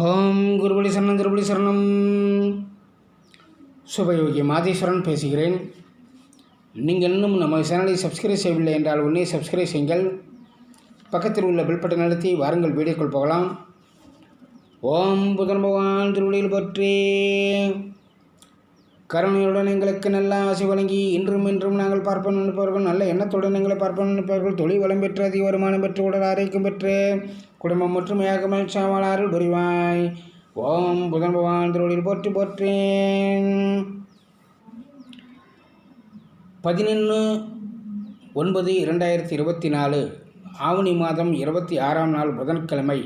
ஓம் குருபலி சரணம் திருபலி சரணம். சுபயோகி மாதேஸ்வரன் பேசுகிறேன். நீங்கள் இன்னும் நம்ம சேனலை சப்ஸ்கிரைப் செய்யவில்லை என்றால் உடனே சப்ஸ்கிரைப் செய்யுங்கள். பக்கத்தில் உள்ள பில்பட்டை பட்டன் அழுத்தி வாருங்கள் வீடியோக்குள் போகலாம். ஓம் புதன் பகவான் திருவள்ளியில் பற்றி. கருணையுடன் எங்களுக்கு நல்ல ஆசை வழங்கி இன்றும் இன்றும் நாங்கள் பார்ப்போம் நினைப்பவர்கள் நல்ல எண்ணத்துடன் எங்களை பார்ப்போம் நினைப்பவர்கள் தொழில் வளம் பெற்று அதிக வருமானம் பெற்று உடல் ஆரோக்கியம் பெற்று குடும்பம் ஒற்றுமையாக மகிழ்ச்சியாளர்கள் புரிவாய். ஓம் புதன் பகவான் திருவள்ளியில் போற்றி போற்றேன். பதினொன்று ஒன்பது இரண்டாயிரத்தி இருபத்தி நாலு ஆவணி மாதம் இருபத்தி ஆறாம் நாள் புதன்கிழமை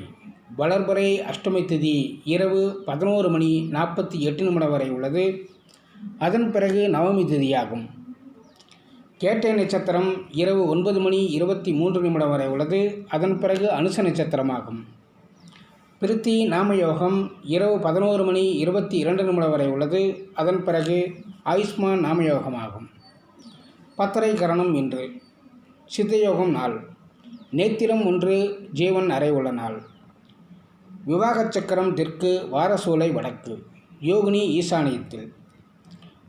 வளர்பறை அஷ்டமி திதி இரவு பதினோரு மணி நாற்பத்தி எட்டு நிமிடம் வரை உள்ளது. அதன் பிறகு நவமி திதியாகும். கேட்டை நட்சத்திரம் இரவு ஒன்பது மணி இருபத்தி மூன்று நிமிடம் வரை உள்ளது. அதன் பிறகு அனுச நட்சத்திரமாகும். பிரித்தி நாமயோகம் இரவு பதினோரு மணி இருபத்தி இரண்டு நிமிடம் வரை உள்ளது. அதன் பிறகு ஆயுஷ்மான் நாமயோகமாகும். பத்தரை கரணம் இன்று. சித்தயோகம் நாள். நேத்திரம் ஒன்று ஜீவன் அறை உள்ள நாள். விவாகச் சக்கரம் தெற்கு வாரசூலை வடக்கு. யோகினி ஈசானியத்தில்.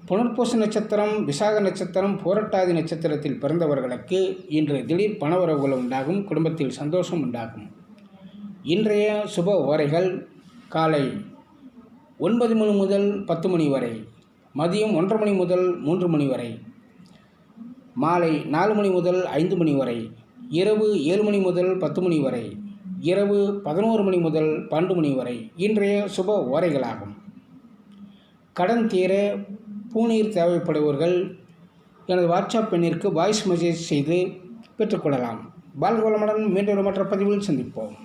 புனர்பூச நட்சத்திரம் விசாக நட்சத்திரம் போரட்டாதி நட்சத்திரத்தில் பிறந்தவர்களுக்கு இன்று திடீர் பணவரவுகள் உண்டாகும் குடும்பத்தில் சந்தோஷம் உண்டாகும். இன்றைய சுப ஓரைகள் காலை ஒன்பது மணி முதல் பத்து மணி வரை மதியம் ஒன்றரை மணி முதல் மூன்று மணி வரை மாலை நாலு மணி முதல் ஐந்து மணி வரை இரவு ஏழு மணி முதல் பத்து மணி வரை இரவு பதினோரு மணி முதல் பன்னெண்டு மணி வரை இன்றைய சுப ஓரைகளாகும். கடன் தீர பூநீர் தேவைப்படுபவர்கள் எனது வாட்ஸ்அப் எண்ணிற்கு வாய்ஸ் மெசேஜ் செய்து பெற்றுக்கொள்ளலாம். பால்கோலமுடன் மீண்டும் மற்ற பதிவில் சந்திப்போம்.